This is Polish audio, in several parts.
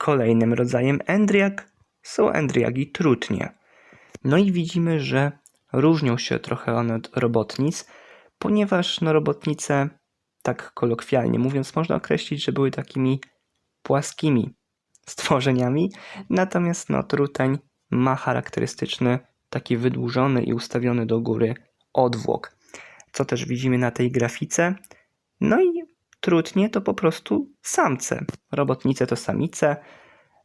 Kolejnym rodzajem endriak są endriagi trutnie. No i widzimy, że różnią się trochę one od robotnic, ponieważ no, robotnice, tak kolokwialnie mówiąc, można określić, że były takimi płaskimi stworzeniami, natomiast no, truteń ma charakterystyczny, taki wydłużony i ustawiony do góry odwłok, co też widzimy na tej grafice. No i trutnie to po prostu samce, robotnice to samice,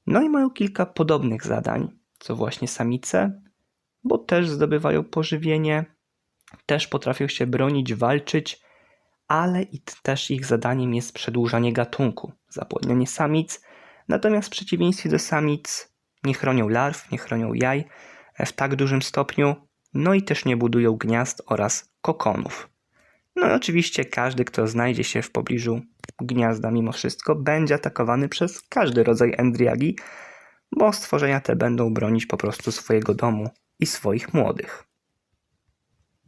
no i mają kilka podobnych zadań, co właśnie samice, bo też zdobywają pożywienie, też potrafią się bronić, walczyć, ale i też ich zadaniem jest przedłużanie gatunku, zapłodnianie samic, natomiast w przeciwieństwie do samic nie chronią larw, nie chronią jaj e, w tak dużym stopniu, no i też nie budują gniazd oraz kokonów. No i oczywiście każdy, kto znajdzie się w pobliżu gniazda mimo wszystko, będzie atakowany przez każdy rodzaj endriagi, bo stworzenia te będą bronić po prostu swojego domu i swoich młodych.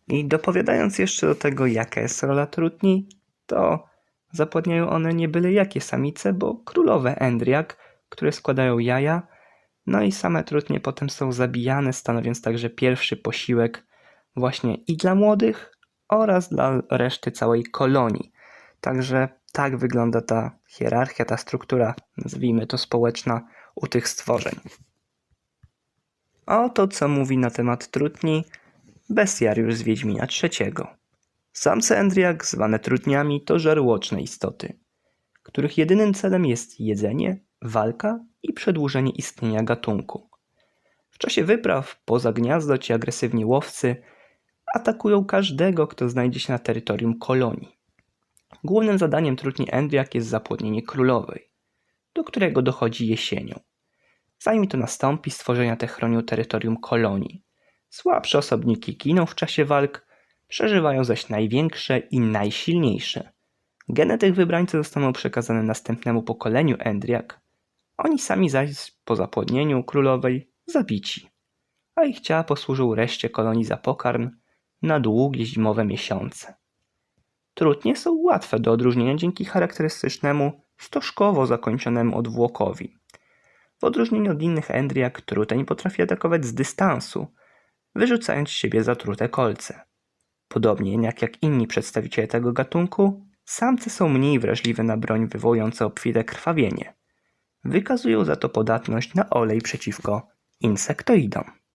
I dopowiadając jeszcze do tego, jaka jest rola trutni, to zapładniają one nie byle jakie samice, bo królowe endriak, które składają jaja, no i same trutnie potem są zabijane, stanowiąc także pierwszy posiłek właśnie i dla młodych oraz dla reszty całej kolonii. Także tak wygląda ta hierarchia, ta struktura, nazwijmy to społeczna, u tych stworzeń. Oto co mówi na temat trutni bestiariusz z Wiedźmina III. Samce Endriak, zwane trutniami, to żarłoczne istoty, których jedynym celem jest jedzenie, walka i przedłużenie istnienia gatunku. W czasie wypraw poza gniazdo ci agresywni łowcy atakują każdego, kto znajdzie się na terytorium kolonii. Głównym zadaniem trutni Endriak jest zapłodnienie królowej, do którego dochodzi jesienią. Zanim to nastąpi, stworzenia te chronią terytorium kolonii. Słabsze osobniki giną w czasie walk, przeżywają zaś największe i najsilniejsze. Geny tych wybrańców zostaną przekazane następnemu pokoleniu Endriak. Oni sami zaś po zapłodnieniu królowej zabici, a ich ciała posłużą reszcie kolonii za pokarm na długie zimowe miesiące. Trutnie są łatwe do odróżnienia dzięki charakterystycznemu, stożkowo zakończonemu odwłokowi. W odróżnieniu od innych endriak, truteń potrafi atakować z dystansu, wyrzucając z siebie zatrute kolce. Podobnie jak, jak inni przedstawiciele tego gatunku, samce są mniej wrażliwe na broń wywołujące obfite krwawienie. Wykazują za to podatność na olej przeciwko insektoidom.